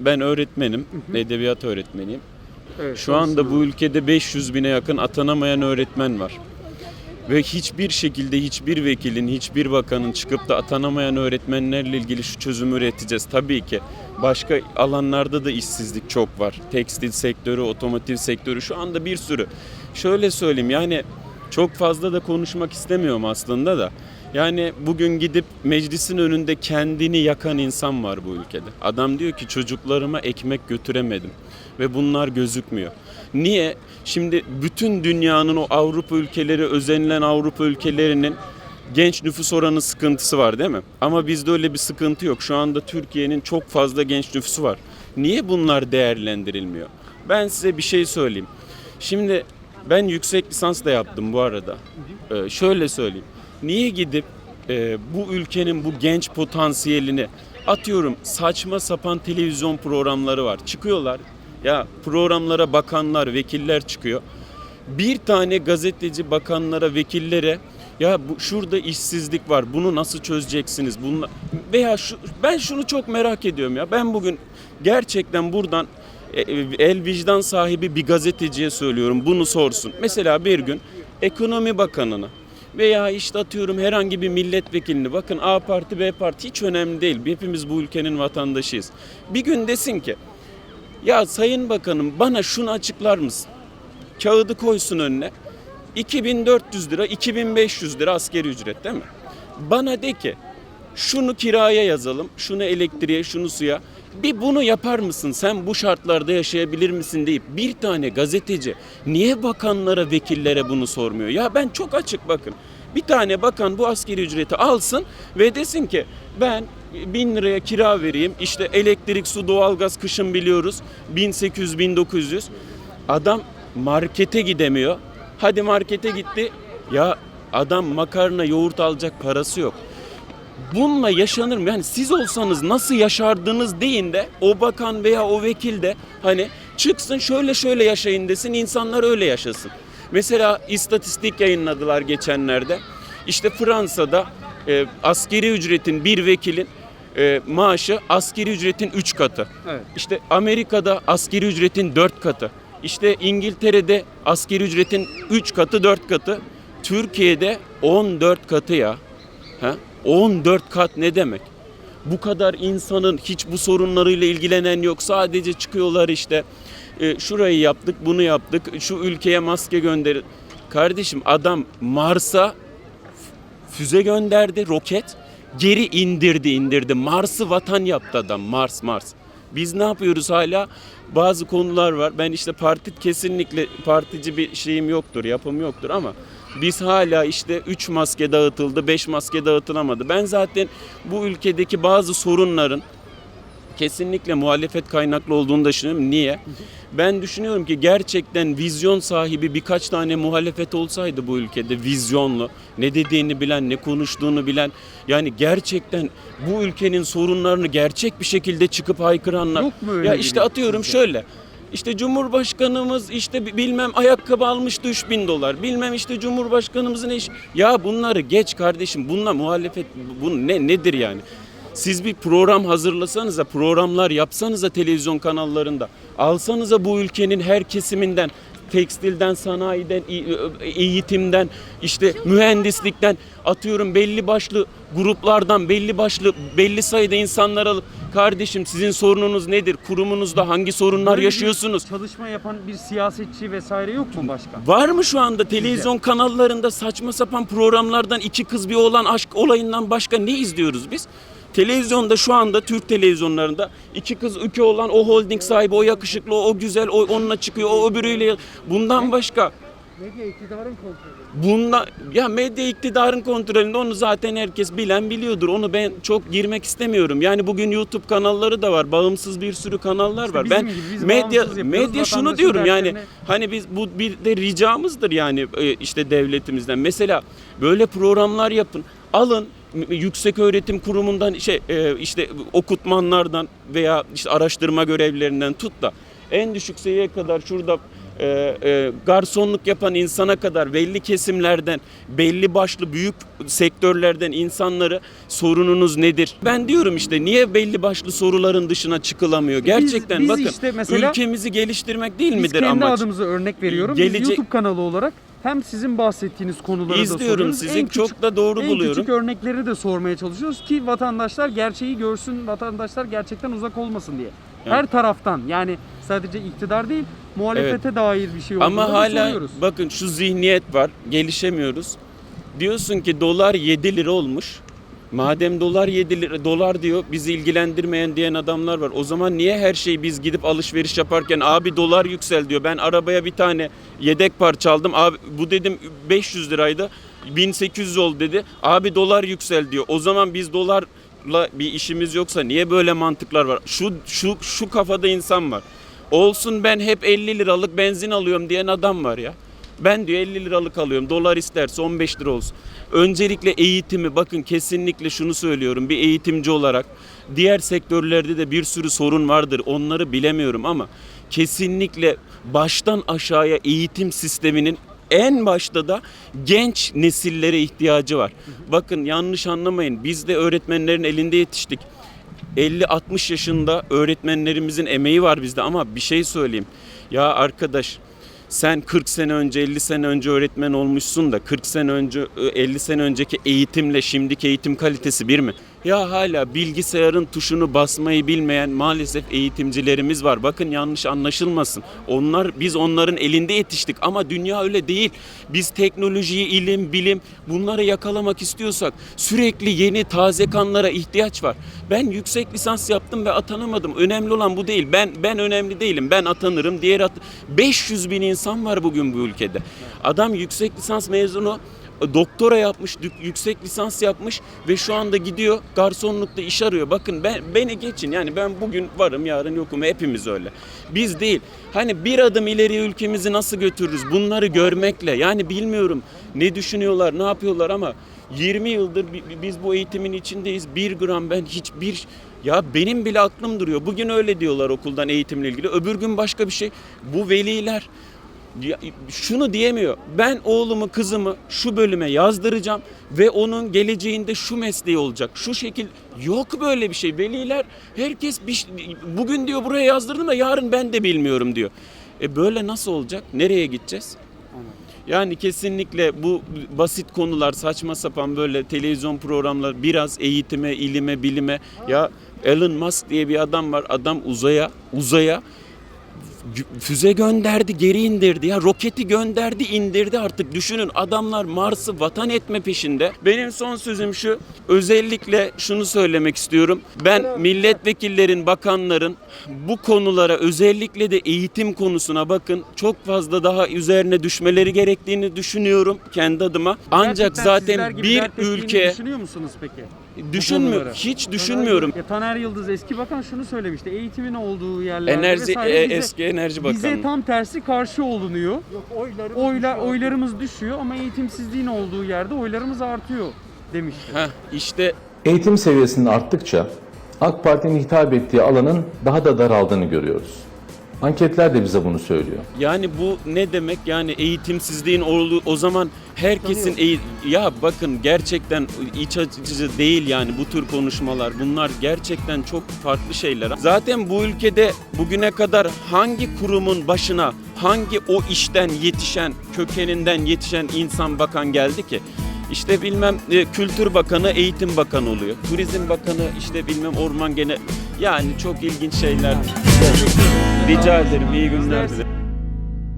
Ben öğretmenim, edebiyat öğretmeniyim. Evet, Şu anda bu ülkede 500 bine yakın atanamayan öğretmen var. Ve hiçbir şekilde hiçbir vekilin, hiçbir bakanın çıkıp da atanamayan öğretmenlerle ilgili şu çözümü üreteceğiz. Tabii ki başka alanlarda da işsizlik çok var. Tekstil sektörü, otomotiv sektörü şu anda bir sürü. Şöyle söyleyeyim yani çok fazla da konuşmak istemiyorum aslında da. Yani bugün gidip meclisin önünde kendini yakan insan var bu ülkede. Adam diyor ki çocuklarıma ekmek götüremedim ve bunlar gözükmüyor. Niye? Şimdi bütün dünyanın o Avrupa ülkeleri, özenilen Avrupa ülkelerinin genç nüfus oranı sıkıntısı var değil mi? Ama bizde öyle bir sıkıntı yok. Şu anda Türkiye'nin çok fazla genç nüfusu var. Niye bunlar değerlendirilmiyor? Ben size bir şey söyleyeyim. Şimdi ben yüksek lisans da yaptım bu arada. Ee, şöyle söyleyeyim. Niye gidip e, bu ülkenin bu genç potansiyelini atıyorum saçma sapan televizyon programları var. Çıkıyorlar. Ya programlara bakanlar, vekiller çıkıyor. Bir tane gazeteci bakanlara, vekillere ya bu, şurada işsizlik var. Bunu nasıl çözeceksiniz? Bunla, veya şu, ben şunu çok merak ediyorum ya. Ben bugün gerçekten buradan e, el vicdan sahibi bir gazeteciye söylüyorum. Bunu sorsun. Mesela bir gün ekonomi bakanına veya işte atıyorum herhangi bir milletvekilini bakın A parti B parti hiç önemli değil. Hepimiz bu ülkenin vatandaşıyız. Bir gün desin ki ya sayın bakanım bana şunu açıklar mısın? Kağıdı koysun önüne. 2400 lira, 2500 lira askeri ücret değil mi? Bana de ki şunu kiraya yazalım, şunu elektriğe, şunu suya. Bir bunu yapar mısın? Sen bu şartlarda yaşayabilir misin deyip bir tane gazeteci niye bakanlara, vekillere bunu sormuyor? Ya ben çok açık bakın. Bir tane bakan bu askeri ücreti alsın ve desin ki ben bin liraya kira vereyim. İşte elektrik, su, doğalgaz kışın biliyoruz. 1800-1900. Adam markete gidemiyor. Hadi markete gitti. Ya adam makarna, yoğurt alacak parası yok. Bununla yaşanır mı? Yani siz olsanız nasıl yaşardınız deyin de o bakan veya o vekil de hani çıksın şöyle şöyle yaşayın desin insanlar öyle yaşasın. Mesela istatistik yayınladılar geçenlerde. İşte Fransa'da e, askeri ücretin bir vekilin e, maaşı askeri ücretin 3 katı. Evet. İşte Amerika'da askeri ücretin 4 katı. İşte İngiltere'de askeri ücretin 3 katı 4 katı. Türkiye'de 14 katı ya. Ha? 14 kat ne demek? Bu kadar insanın hiç bu sorunlarıyla ilgilenen yok. Sadece çıkıyorlar işte e, şurayı yaptık, bunu yaptık. Şu ülkeye maske gönderin. Kardeşim adam Mars'a füze gönderdi, roket. Geri indirdi, indirdi. Mars'ı vatan yaptı adam. Mars, Mars. Biz ne yapıyoruz hala? Bazı konular var. Ben işte parti kesinlikle partici bir şeyim yoktur, yapım yoktur ama biz hala işte 3 maske dağıtıldı, 5 maske dağıtılamadı. Ben zaten bu ülkedeki bazı sorunların kesinlikle muhalefet kaynaklı olduğunu düşünüyorum. Niye? Ben düşünüyorum ki gerçekten vizyon sahibi birkaç tane muhalefet olsaydı bu ülkede vizyonlu, ne dediğini bilen, ne konuştuğunu bilen, yani gerçekten bu ülkenin sorunlarını gerçek bir şekilde çıkıp haykıranlar. Yok mu öyle Ya işte atıyorum şöyle. İşte Cumhurbaşkanımız işte bi- bilmem ayakkabı almıştı 3000 dolar. Bilmem işte Cumhurbaşkanımızın eş ya bunları geç kardeşim. Bununla muhalefet bu ne nedir yani? Siz bir program hazırlasanıza, programlar yapsanıza televizyon kanallarında. Alsanıza bu ülkenin her kesiminden, tekstilden, sanayiden, eğitimden, işte mühendislikten atıyorum belli başlı gruplardan, belli başlı belli sayıda insanlar alıp kardeşim sizin sorununuz nedir? Kurumunuzda hangi sorunlar Böyle yaşıyorsunuz? Çalışma yapan bir siyasetçi vesaire yok mu başkan? Var mı şu anda televizyon kanallarında saçma sapan programlardan iki kız bir oğlan aşk olayından başka ne izliyoruz biz? Televizyonda şu anda Türk televizyonlarında iki kız iki oğlan o holding sahibi o yakışıklı o güzel o onunla çıkıyor o öbürüyle bundan başka Medya iktidarın kontrolü. Bundan ya medya iktidarın kontrolünde onu zaten herkes bilen biliyordur. Onu ben çok girmek istemiyorum. Yani bugün YouTube kanalları da var. Bağımsız bir sürü kanallar İşte var. Ben gibi, biz medya medya şunu diyorum yani dertlerine- hani biz bu bir de ricamızdır yani e, işte devletimizden. Mesela böyle programlar yapın. Alın yüksek öğretim kurumundan şey e, işte okutmanlardan veya işte araştırma görevlilerinden tut da en düşük seviyeye kadar şurada e, e, garsonluk yapan insana kadar belli kesimlerden, belli başlı büyük sektörlerden insanları sorununuz nedir? Ben diyorum işte niye belli başlı soruların dışına çıkılamıyor? Gerçekten biz bakın işte mesela- ülkemizi geliştirmek değil Biz midir kendi amaç? adımıza örnek veriyorum. Biz Gelecek- YouTube kanalı olarak hem sizin bahsettiğiniz konuları da İzliyorum soruyoruz. sizi en çok küçük- da doğru en buluyorum. küçük örnekleri de sormaya çalışıyoruz ki vatandaşlar gerçeği görsün, vatandaşlar gerçekten uzak olmasın diye. Her taraftan yani sadece iktidar değil muhalefete dair bir şey olduğunda Ama da hala soruyoruz. bakın şu zihniyet var. Gelişemiyoruz. Diyorsun ki dolar 7 lira olmuş. Madem dolar 7 lira dolar diyor bizi ilgilendirmeyen diyen adamlar var. O zaman niye her şeyi biz gidip alışveriş yaparken abi dolar yüksel diyor. Ben arabaya bir tane yedek parça aldım. Abi bu dedim 500 liraydı. 1800 oldu dedi. Abi dolar yüksel diyor. O zaman biz dolarla bir işimiz yoksa niye böyle mantıklar var? Şu şu şu kafada insan var. Olsun ben hep 50 liralık benzin alıyorum diyen adam var ya. Ben diyor 50 liralık alıyorum. Dolar isterse 15 lira olsun. Öncelikle eğitimi bakın kesinlikle şunu söylüyorum bir eğitimci olarak diğer sektörlerde de bir sürü sorun vardır. Onları bilemiyorum ama kesinlikle baştan aşağıya eğitim sisteminin en başta da genç nesillere ihtiyacı var. Bakın yanlış anlamayın. Biz de öğretmenlerin elinde yetiştik. 50-60 yaşında öğretmenlerimizin emeği var bizde ama bir şey söyleyeyim. Ya arkadaş sen 40 sene önce 50 sene önce öğretmen olmuşsun da 40 sene önce 50 sene önceki eğitimle şimdiki eğitim kalitesi bir mi? Ya hala bilgisayarın tuşunu basmayı bilmeyen maalesef eğitimcilerimiz var. Bakın yanlış anlaşılmasın. Onlar biz onların elinde yetiştik ama dünya öyle değil. Biz teknolojiyi, ilim, bilim bunları yakalamak istiyorsak sürekli yeni taze kanlara ihtiyaç var. Ben yüksek lisans yaptım ve atanamadım. Önemli olan bu değil. Ben ben önemli değilim. Ben atanırım. Diğer at 500 bin insan var bugün bu ülkede. Adam yüksek lisans mezunu doktora yapmış, yüksek lisans yapmış ve şu anda gidiyor garsonlukta iş arıyor. Bakın ben beni geçin yani ben bugün varım yarın yokum hepimiz öyle. Biz değil. Hani bir adım ileri ülkemizi nasıl götürürüz bunları görmekle yani bilmiyorum ne düşünüyorlar ne yapıyorlar ama 20 yıldır bi- bi- biz bu eğitimin içindeyiz. Bir gram ben hiçbir ya benim bile aklım duruyor. Bugün öyle diyorlar okuldan eğitimle ilgili. Öbür gün başka bir şey. Bu veliler şunu diyemiyor. Ben oğlumu kızımı şu bölüme yazdıracağım ve onun geleceğinde şu mesleği olacak. Şu şekil yok böyle bir şey. Veliler herkes bir, bugün diyor buraya yazdırdım da yarın ben de bilmiyorum diyor. E böyle nasıl olacak? Nereye gideceğiz? Yani kesinlikle bu basit konular saçma sapan böyle televizyon programları biraz eğitime, ilime, bilime ya Elon Musk diye bir adam var. Adam uzaya, uzaya füze gönderdi, geri indirdi ya. Roketi gönderdi, indirdi artık. Düşünün adamlar Mars'ı vatan etme peşinde. Benim son sözüm şu. Özellikle şunu söylemek istiyorum. Ben milletvekillerin, bakanların bu konulara özellikle de eğitim konusuna bakın çok fazla daha üzerine düşmeleri gerektiğini düşünüyorum kendi adıma. Ancak Gerçekten sizler zaten gibi bir dert ettiğini ülke düşünüyor musunuz peki? Bu düşünmüyor, konuları. hiç düşünmüyorum. Ya Taner Yıldız eski bakan şunu söylemişti. Eğitimin olduğu yerlerde Enerji vesaire e, bize, eski enerji bakanı. bize tam tersi karşı olunuyor. Oylar oylarımız düşüyor ama eğitimsizliğin olduğu yerde oylarımız artıyor demişti. Heh, işte Eğitim seviyesinin arttıkça AK Parti'nin hitap ettiği alanın daha da daraldığını görüyoruz. Anketler de bize bunu söylüyor. Yani bu ne demek? Yani eğitimsizliğin olduğu o zaman herkesin eği- ya bakın gerçekten iç açıcı değil yani bu tür konuşmalar. Bunlar gerçekten çok farklı şeyler. Zaten bu ülkede bugüne kadar hangi kurumun başına hangi o işten yetişen, kökeninden yetişen insan bakan geldi ki? İşte bilmem e, Kültür Bakanı Eğitim Bakanı oluyor. Turizm Bakanı işte bilmem Orman Gene yani çok ilginç şeyler. Rica ederim. iyi günler dilerim.